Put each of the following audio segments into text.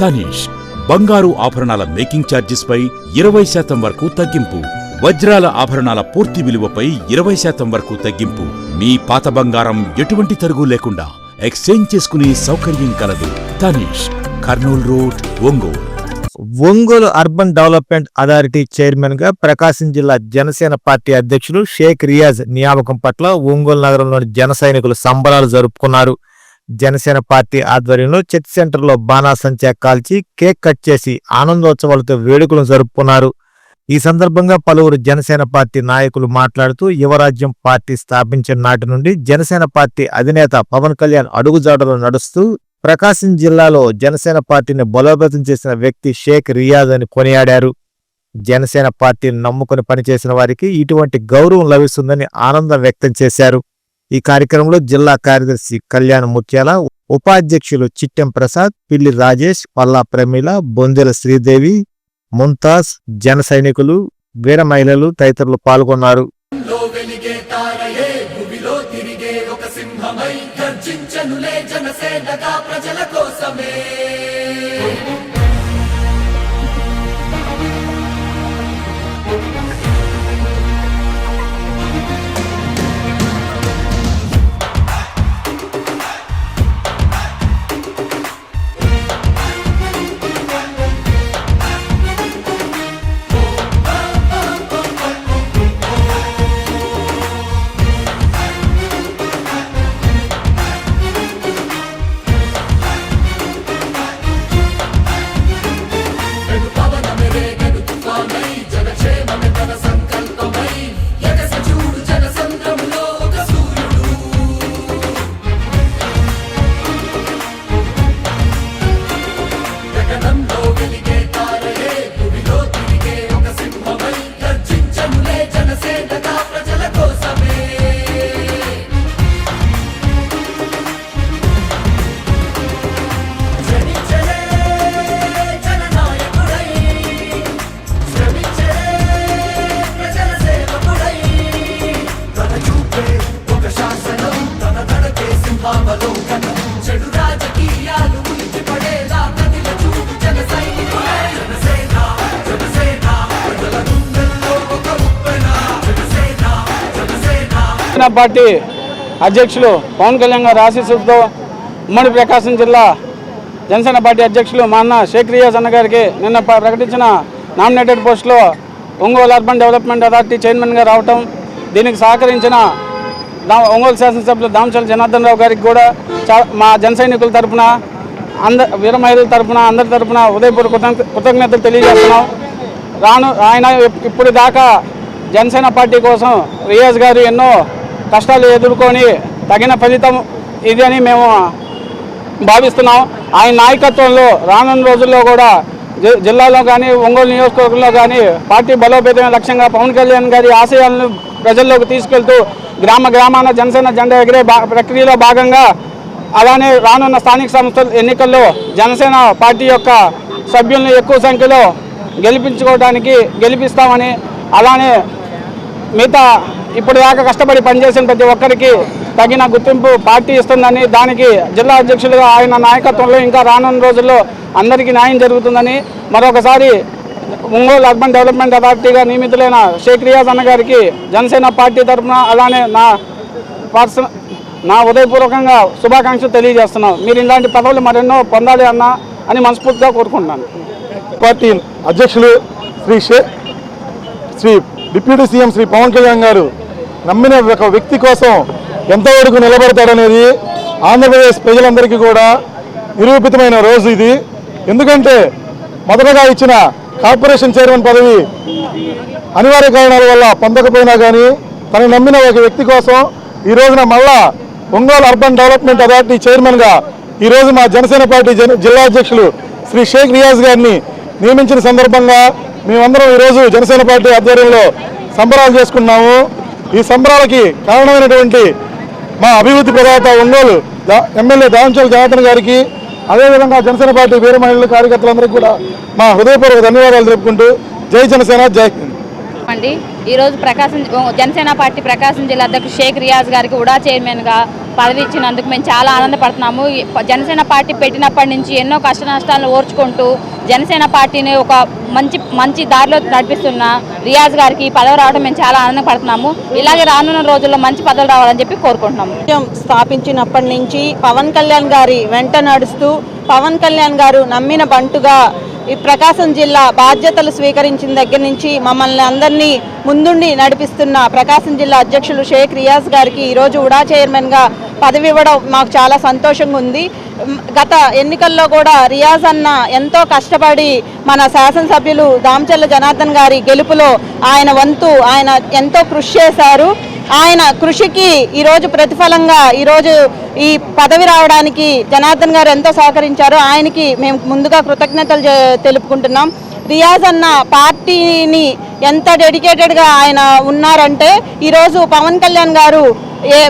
తనీష్ బంగారు ఆభరణాల మేకింగ్ ఛార్జెస్పై ఇరవై శాతం వరకు తగ్గింపు వజ్రాల ఆభరణాల పూర్తి విలువపై ఇరవై శాతం వరకు తగ్గింపు. మీ పాత బంగారం ఎటువంటి తరుగు లేకుండా ఎక్స్చేంజ్ చేసుకునే సౌకర్యం కలదు. Tanishq Kurnool road Ongole. Ongole urban development authority చైర్మన్గా ప్రకాశం జిల్లా జనసేన పార్టీ అధ్యక్షులు షేక్ రియాజ్ నియామకం పట్ల ఒంగోలు నగరంలోని జన సైనికులు సంబరాలు జరుపుకున్నారు. జనసేన పార్టీ ఆధ్వర్యంలో చర్చ్ సెంటర్లో బాణాసంచా కాల్చి కేక్ కట్ చేసి ఆనందోత్సవాలతో వేడుకలు జరుపుకున్నారు. ఈ సందర్భంగా పలువురు జనసేన పార్టీ నాయకులు మాట్లాడుతూ యువరాజ్యం పార్టీ స్థాపించిన నాటి నుండి జనసేన పార్టీ అధినేత పవన్ కళ్యాణ్ అడుగుజాడలో నడుస్తూ ప్రకాశం జిల్లాలో జనసేన పార్టీని బలోపేతం చేసిన వ్యక్తి షేక్ రియాజ్ అని కొనియాడారు. జనసేన పార్టీని నమ్ముకుని పనిచేసిన వారికి ఇటువంటి గౌరవం లభిస్తుందని ఆనందం వ్యక్తం చేశారు. ఈ కార్యక్రమంలో జిల్లా కార్యదర్శి కళ్యాణ్ ముత్యాల ఉపాధ్యక్షులు చిట్టెం ప్రసాద్ పిల్లి రాజేష్ పల్లా ప్రమీల బొందెల శ్రీదేవి ముంతాజ్ జన సైనికులు వీర మహిళలు తదితరులు పాల్గొన్నారు. ప్రజల కోసమే జనసేన పార్టీ అధ్యక్షులు పవన్ కళ్యాణ్ గారు ఆశీస్సులతో ఉమ్మడి ప్రకాశం జిల్లా జనసేన పార్టీ అధ్యక్షులు మా అన్న షేక్ రియాజ్ అన్న గారికి నిన్న ప్రకటించిన నామినేటెడ్ పోస్టులో ఒంగోలు అర్బన్ డెవలప్మెంట్ అథారిటీ చైర్మన్గా రావటం దీనికి సహకరించిన ఒంగోలు శాసనసభ్యులు దామచల జనార్దన్ రావు గారికి కూడా చా- మా జన సైనికుల తరపున అంద వీర మహిళల తరపున అందరి తరపున ఉదయపూర్ కృతజ్ఞతలు తెలియజేస్తున్నాం. రాను ఆయన ఇప్పుడు దాకా జనసేన పార్టీ కోసం రియాజ్ గారు ఎన్నో కష్టాలు ఎదుర్కొని తగిన ఫలితం ఇది అని మేము భావిస్తున్నాం. ఆయన నాయకత్వంలో రానున్న రోజుల్లో కూడా జి- జిల్లాలో కానీ ఒంగోలు నియోజకవర్గంలో కానీ పార్టీ బలోపేతమైన లక్ష్యంగా పవన్ కళ్యాణ్ గారి ఆశయాలను ప్రజల్లోకి తీసుకెళ్తూ గ్రామ గ్రామాన జనసేన జెండా ఎగిరే ప్రక్రియలో భాగంగా అలానే రానున్న స్థానిక సంస్థల ఎన్నికల్లో జనసేన పార్టీ యొక్క సభ్యులను ఎక్కువ సంఖ్యలో గెలిపించుకోవడానికి గెలిపిస్తామని అలానే మిగతా ఇప్పుడు దాకా కష్టపడి పనిచేసిన ప్రతి ఒక్కరికి తగిన గుర్తింపు పార్టీ ఇస్తుందని దానికి జిల్లా అధ్యక్షులుగా ఆయన నాయకత్వంలో ఇంకా రానున్న రోజుల్లో అందరికీ న్యాయం జరుగుతుందని మరొకసారి ఒంగోలు అర్బన్ డెవలప్మెంట్ అథారిటీగా నియమితులైన షేక్ రియాజ్ అన్న గారికి జనసేన పార్టీ తరఫున అలానే నా పర్సన్ నా ఉదయపూర్వకంగా శుభాకాంక్షలు తెలియజేస్తున్నాం. మీరు ఇలాంటి పదవులు మరెన్నో పొందాలి అన్న అని మనస్ఫూర్తిగా కోరుకుంటున్నాను. పార్టీ అధ్యక్షులు శ్రీ షే శ్రీ డిప్యూటీ సీఎం శ్రీ పవన్ కళ్యాణ్ గారు నమ్మిన ఒక వ్యక్తి కోసం ఎంతవరకు నిలబడతాడనేది ఆంధ్రప్రదేశ్ ప్రజలందరికీ కూడా నిరూపితమైన రోజు ఇది. ఎందుకంటే మొదటగా ఇచ్చిన కార్పొరేషన్ చైర్మన్ పదవి అనివార్య కారణాల వల్ల పొందకపోయినా కానీ తను నమ్మిన ఒక వ్యక్తి కోసం ఈ రోజున మళ్ళా ఒంగోలు అర్బన్ డెవలప్మెంట్ అథారిటీ చైర్మన్గా ఈ రోజు మా జనసేన పార్టీ జిల్లా అధ్యక్షులు శ్రీ షేక్ రియాజ్ గారిని నియమించిన సందర్భంగా మేమందరం ఈరోజు జనసేన పార్టీ ఆధ్వర్యంలో సంబరాలు చేసుకున్నాము. ఈ సంబరాలకి కారణమైనటువంటి మా అభివృద్ధి ప్రదాత ఒంగోలు ఎమ్మెల్యే దావంచల జనార్దన్ గారికి అదేవిధంగా జనసేన పార్టీ వీర మహిళల కార్యకర్తలందరికీ కూడా మా హృదయపూర్వక ధన్యవాదాలు తెలుపుకుంటూ జై జనసేన జై హింద్. అండి ఈరోజు ప్రకాశం జనసేన పార్టీ ప్రకాశం జిల్లా అధ్యక్షుడు షేక్ రియాజ్ గారికి ఉడా చైర్మన్గా పదవి ఇచ్చినందుకు మేము చాలా ఆనందపడుతున్నాము. జనసేన పార్టీ పెట్టినప్పటి నుంచి ఎన్నో కష్ట నష్టాలను ఓర్చుకుంటూ జనసేన పార్టీని ఒక మంచి మంచి దారిలో నడిపిస్తున్న రియాజ్ గారికి పదవి రావడం మేము చాలా ఆనందపడుతున్నాము. ఇలాగే రానున్న రోజుల్లో మంచి పదవులు రావాలని చెప్పి కోరుకుంటున్నాము. స్థాపించినప్పటి నుంచి పవన్ కళ్యాణ్ గారి వెంట నడుస్తూ పవన్ కళ్యాణ్ గారు నమ్మిన బంటుగా ఈ ప్రకాశం జిల్లా బాధ్యతలు స్వీకరించిన దగ్గర నుంచి మమ్మల్ని అందరినీ ముందుండి నడిపిస్తున్న ప్రకాశం జిల్లా అధ్యక్షులు షేక్ రియాజ్ గారికి ఈరోజు ఉడా చైర్మన్గా పదవి ఇవ్వడం మాకు చాలా సంతోషంగా ఉంది. గత ఎన్నికల్లో కూడా రియాజ్ అన్న ఎంతో కష్టపడి మన శాసనసభ్యులు దామచల్ల జనార్దన్ గారి గెలుపులో ఆయన వంతు ఆయన ఎంతో కృషి చేశారు. ఆయన కృషికి ఈరోజు ప్రతిఫలంగా ఈరోజు ఈ పదవి రావడానికి జనార్దన్ గారు ఎంతో సహకరించారు ఆయనకి మేము ముందుగా కృతజ్ఞతలు తెలుపుకుంటున్నాం. రియాజ్ అన్న పార్టీని ఎంత డెడికేటెడ్గా ఆయన ఉన్నారంటే ఈరోజు పవన్ కళ్యాణ్ గారు ఏ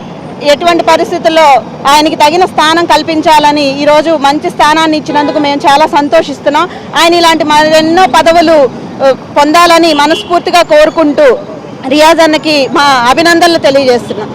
ఎటువంటి పరిస్థితుల్లో ఆయనకి తగిన స్థానం కల్పించాలని ఈరోజు మంచి స్థానాన్ని ఇచ్చినందుకు మేము చాలా సంతోషిస్తున్నాం. ఆయన ఇలాంటి మరెన్నో పదవులు పొందాలని మనస్ఫూర్తిగా కోరుకుంటూ రియాజ్ అన్నకి మా అభినందనలు తెలియజేస్తున్నాం